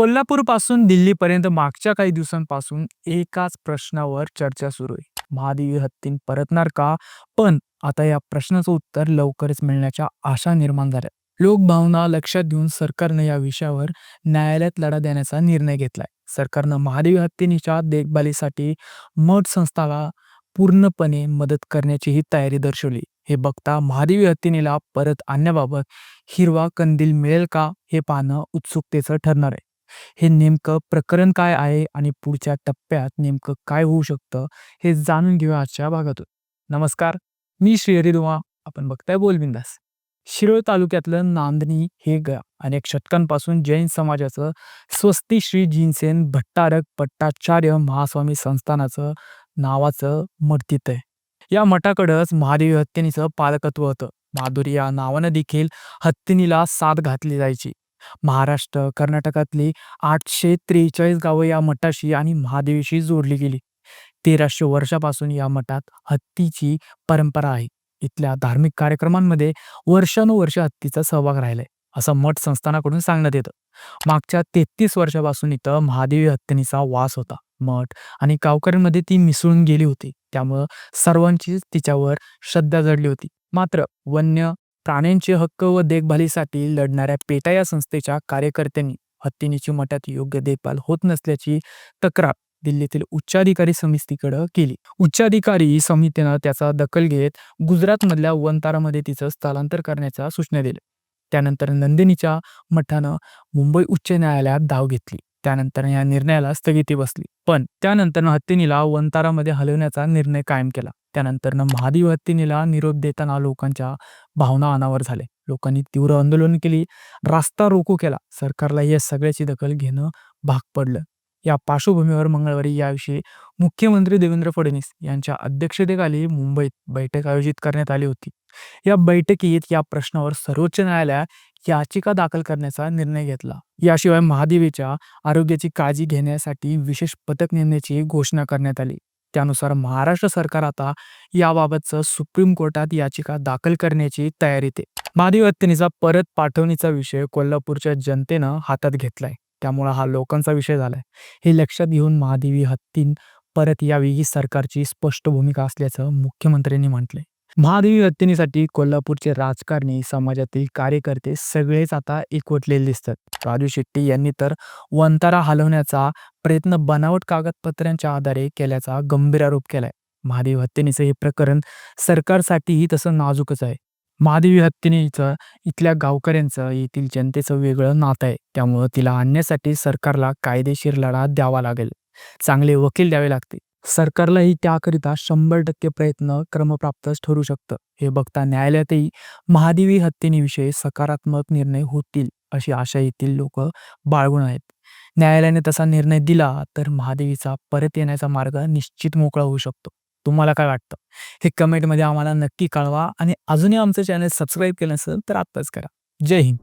कोल्हापूरपासून दिल्लीपर्यंत मागच्या काही दिवसांपासून एकाच प्रश्नावर चर्चा सुरू आहे. महादेवी हत्तीन परतणार का? पण आता या प्रश्नाचं उत्तर लवकरच मिळण्याच्या आशा निर्माण झाल्या. लोकभावना लक्षात घेऊन सरकारनं या विषयावर न्यायालयात लढा देण्याचा निर्णय घेतलाय. सरकारनं महादेवी हत्तीनीच्या देखभालीसाठी मठ संस्थाला पूर्णपणे मदत करण्याचीही तयारी दर्शवली. हे बघता महादेवी हत्तीनीला परत आणण्याबाबत हिरवा कंदील मिळेल का हे पाहणं उत्सुकतेचं ठरणार आहे. हे नेमकं प्रकरण काय आहे आणि पुढच्या टप्प्यात नेमकं काय होऊ शकतं हे जाणून घेऊया आजच्या भागातून. नमस्कार, मी श्रीहरी दुवा. आपण बघताय बोलबिंदास. शिरोळ तालुक्यातलं नांदणी हे गाव अनेक शतकांपासून जैन समाजाचं स्वस्ती श्री जिनसेन भट्टारक भट्टाचार्य महास्वामी संस्थानाचं नावाचं मठ आहे. या मठाकडंच महादेवी हत्तीनीचं पालकत्व होतं. माधुरी या नावानं देखील हत्तीनीला साथ घातली जायची. महाराष्ट्र, कर्नाटकातली आठशे त्रेचाळीस गावं या मठाशी आणि महादेवीशी जोडली गेली. तेराशे वर्षापासून या मठात हत्तीची परंपरा आहे. इथल्या धार्मिक कार्यक्रमांमध्ये वर्षानुवर्षे हत्तीचा सहभाग राहिलाय, असं मठ संस्थानाकडून सांगण्यात येतं. मागच्या तेहतीस वर्षापासून इथं महादेवी हत्तीनीचा वास होता. मठ आणि गावकऱ्यांमध्ये ती मिसळून गेली होती. त्यामुळं सर्वांचीच तिच्यावर श्रद्धा जडली होती. मात्र वन्य प्राण्यांचे हक्क व देखभालीसाठी लढणाऱ्या पेटा या संस्थेच्या कार्यकर्त्यांनी हत्तीनीची मठात योग्य देखभाल होत नसल्याची तक्रार दिल्लीतील उच्चाधिकारी समितीकडे केली. उच्चाधिकारी समितीनं त्याचा दखल घेत गुजरातमधल्या वनतारामध्ये तिचं स्थलांतर करण्याच्या सूचना दिल्या. त्यानंतर नंदिनीच्या मठानं मुंबई उच्च न्यायालयात धाव घेतली. त्यानंतर या निर्णयाला स्थगिती बसली. पण त्यानंतर हत्तीनीला वनतारामध्ये हलवण्याचा निर्णय कायम केला. त्यानंतरनं महादेव हत्तीनीला निरोप देताना लोकांच्या भावना अनावर झाल्या. लोकांनी तीव्र आंदोलन केली, रास्ता रोको केला. सरकारला या सगळ्याची दखल घेणं भाग पडलं. या पार्श्वभूमीवर मंगळवारी याविषयी मुख्यमंत्री देवेंद्र फडणवीस यांच्या अध्यक्षतेखाली मुंबईत बैठक आयोजित करण्यात आली होती. या बैठकीत या प्रश्नावर सर्वोच्च न्यायालयात याचिका दाखल करण्याचा निर्णय घेतला. याशिवाय महादेवीच्या आरोग्याची काळजी घेण्यासाठी विशेष पथक नेमण्याची घोषणा करण्यात आली. त्यानुसार महाराष्ट्र सरकार आता याबाबतचं सुप्रीम कोर्टात याचिका दाखल करण्याची तयारीत आहे. महादेवी हत्तीनीचा परत पाठवणीचा विषय कोल्हापूरच्या जनतेनं हातात घेतलाय. त्यामुळं हा लोकांचा विषय झालाय. हे लक्षात घेऊन महादेवी हत्तीन परत यावी ही सरकारची स्पष्ट भूमिका असल्याचं मुख्यमंत्र्यांनी म्हटलंय. महादेवी हत्तीनीसाठी कोल्हापूरचे राजकारणी, समाजातील कार्यकर्ते सगळेच आता एकवटलेले दिसतात. राजू शेट्टी यांनी तर वंतारा हलवण्याचा प्रयत्न बनावट कागदपत्रांच्या आधारे केल्याचा गंभीर आरोप केलाय. महादेवी हत्येनेचं हे प्रकरण सरकारसाठीही तसं नाजूकच आहे. महादेवी हत्येनेचं इथल्या गावकऱ्यांचं, येथील जनतेचं वेगळं नातं आहे. त्यामुळं तिला आणण्यासाठी सरकारला कायदेशीर लढा द्यावा लागेल. चांगले वकील द्यावे लागतील. सरकारलाही त्याकरिता शंभर टक्के प्रयत्न क्रमप्राप्तच ठरू शकतं. हे बघता न्यायालयातही महादेवी हत्येविषयी सकारात्मक निर्णय होतील अशी आशा येथील लोक बाळगून आहेत. न्यायालयाने तसा निर्णय दिला तर महादेवीचा परत येण्याचा मार्ग निश्चित मोकळा होऊ शकतो. तुम्हाला काय वाटतं? हे कमेंटमध्ये आम्हाला नक्की कळवा आणि अजूनही आमचं चॅनल सबस्क्राईब केलं नसेल तर आत्ताच करा. जय हिंद.